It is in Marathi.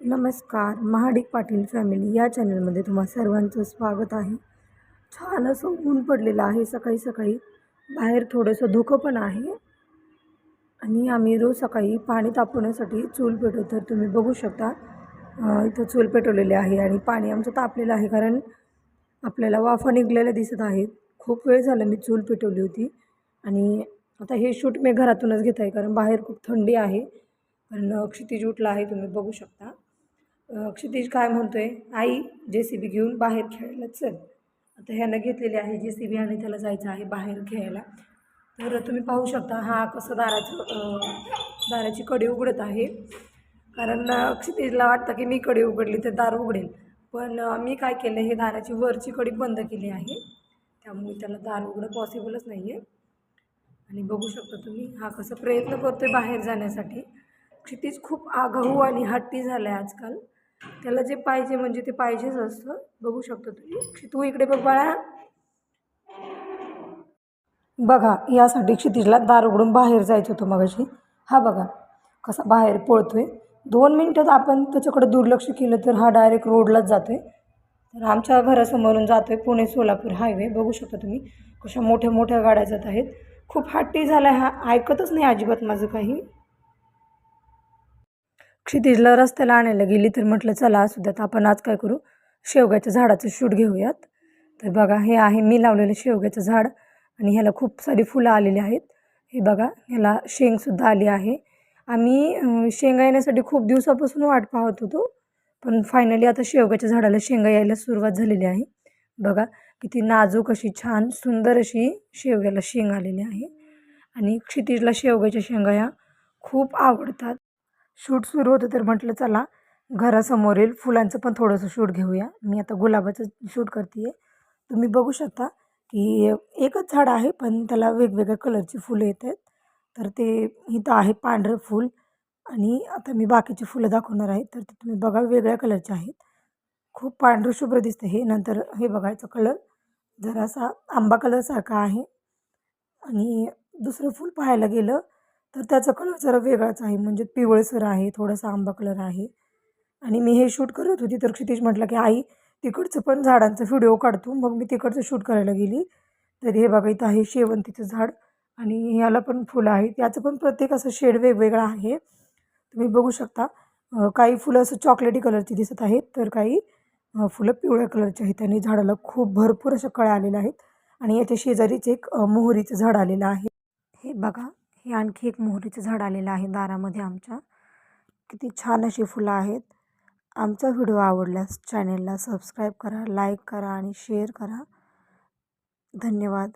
नमस्कार महाडिक पाटील फॅमिली या चॅनलमध्ये तुम्हा सर्वांचं स्वागत आहे. छान असं ऊन पडलेलं आहे सकाळी सकाळी. बाहेर थोडंसं धुकं पण आहे. आणि आम्ही रोज सकाळी पाणी तापवण्यासाठी चूल पेटवतो तर तुम्ही बघू शकता. इथं चूल पेटवलेली आहे आणि पाणी आमचं तापलेलं आहे कारण आपल्याला वाफा निघलेल्या दिसत आहेत. खूप वेळ झाला मी चूल पेटवली होती. आणि आता हे शूट मी घरातूनच घेत आहे कारण बाहेर खूप थंडी आहे. कारण क्षितिज उठला आहे तुम्ही बघू शकता. क्षितिज काय म्हणतोय? आई जे सी बी घेऊन बाहेर खेळायला चल. आता ह्यानं घेतलेली आहे जे सी बी आणि त्याला जायचं आहे बाहेर खेळायला. तर तुम्ही पाहू शकता हा कसं दाराचं दाराची कडी उघडत आहे. कारण क्षितिजला वाटतं की मी कडी उघडली तर दार उघडेल. पण मी काय केलं हे दाराची वरची कडी बंद केली आहे. त्यामुळे त्याला दार उघडं पॉसिबलच नाही आहे आणि बघू शकता तुम्ही हा कसं प्रयत्न करतो आहे बाहेर जाण्यासाठी. क्षितिज खूप आगाऊ आणि हट्टी झाला आहे आजकाल. त्याला जे पाहिजे म्हणजे ते पाहिजेच असतं. बघू शकतो तुम्ही. क्षि- तू इकडे बघ बाळा. बघा यासाठी क्षितिजला दार उघडून बाहेर जायचं होतं मगाशी. हा बघा कसा बाहेर पळतोय. दोन मिनटात आपण त्याच्याकडे दुर्लक्ष केलं तर हा डायरेक्ट रोडलाच जातोय. तर आमच्या घरासमोरून जातोय पुणे सोलापूर हायवे बघू शकता तुम्ही कशा मोठ्या मोठ्या गाड्या जात आहेत. खूप हट्टी झाला आहे हा. ऐकतच नाही अजिबात माझं काही. क्षितिजला रस्त्याला आणायला गेली तर म्हटलं चला असू द्यात आपण आज काय करू? शेवग्याच्या झाडाचं शूट घेऊयात. तर बघा हे आहे मी लावलेलं शेवग्याचं झाड आणि ह्याला खूप सारी फुलं आलेली आहेत. हे बघा ह्याला शेंगसुद्धा आली आहे. आम्ही शेंगा येण्यासाठी खूप दिवसापासून वाट पाहत होतो पण फायनली आता शेवग्याच्या झाडाला शेंगा यायला सुरुवात झालेली आहे. बघा किती नाजूक अशी छान सुंदर अशी शेवग्याला शेंग आलेली आहे. आणि क्षितिजला शेवग्याच्या शेंगा ह्या खूप आवडतात. शूट सुरू होतं तर म्हटलं चला घरासमोरील फुलांचं पण थोडंसं शूट घेऊया. मी आता गुलाबाचं शूट करते आहे तुम्ही बघू शकता की एकच झाड आहे पण त्याला वेगवेगळ्या कलरची फुलं येत आहेत. तर ते इथं आहे पांढरं फूल आणि आता मी बाकीची फुलं दाखवणार आहे. तर ते तुम्ही बघा वेगळ्या कलरचे आहेत. खूप पांढरं शुभ्र दिसतं हे नंतर हे बघायचं कलर. जरासा आंबा कलरसारखा आहे. आणि दुसरं फूल पाहायला गेलं तर त्याचा कलर जरा वेगळाच आहे. म्हणजे पिवळसर आहे थोडासा आंबा कलर आहे. आणि मी हे शूट करत होती तर क्षितिज म्हटलं की आई तिकडचं पण झाडांचा व्हिडिओ काढतो. मग मी तिकडचं शूट करायला गेली. तर हे बघा इथं आहे शेवंतीचं झाड आणि याला पण फुलं आहेत. याचं पण प्रत्येक असं शेड वेगवेगळा आहे. तुम्ही बघू शकता. काही फुलं असं चॉकलेटी कलरची दिसत आहेत तर काही फुलं पिवळ्या कलरची आहेत आणि झाडाला खूप भरपूर अशा कळ्या आलेल्या आहेत. आणि याच्या शेजारीच एक मोहरीचं झाड आलेलं आहे. हे बघा. हे आणखी एक मोहरीचं झाड आलेलं आहे दारामध्ये आमच्या. किती छान अशी फुलं आहेत. आमचा व्हिडिओ आवडल्यास चॅनेलला सबस्क्राईब करा लाईक करा आणि शेअर करा. धन्यवाद.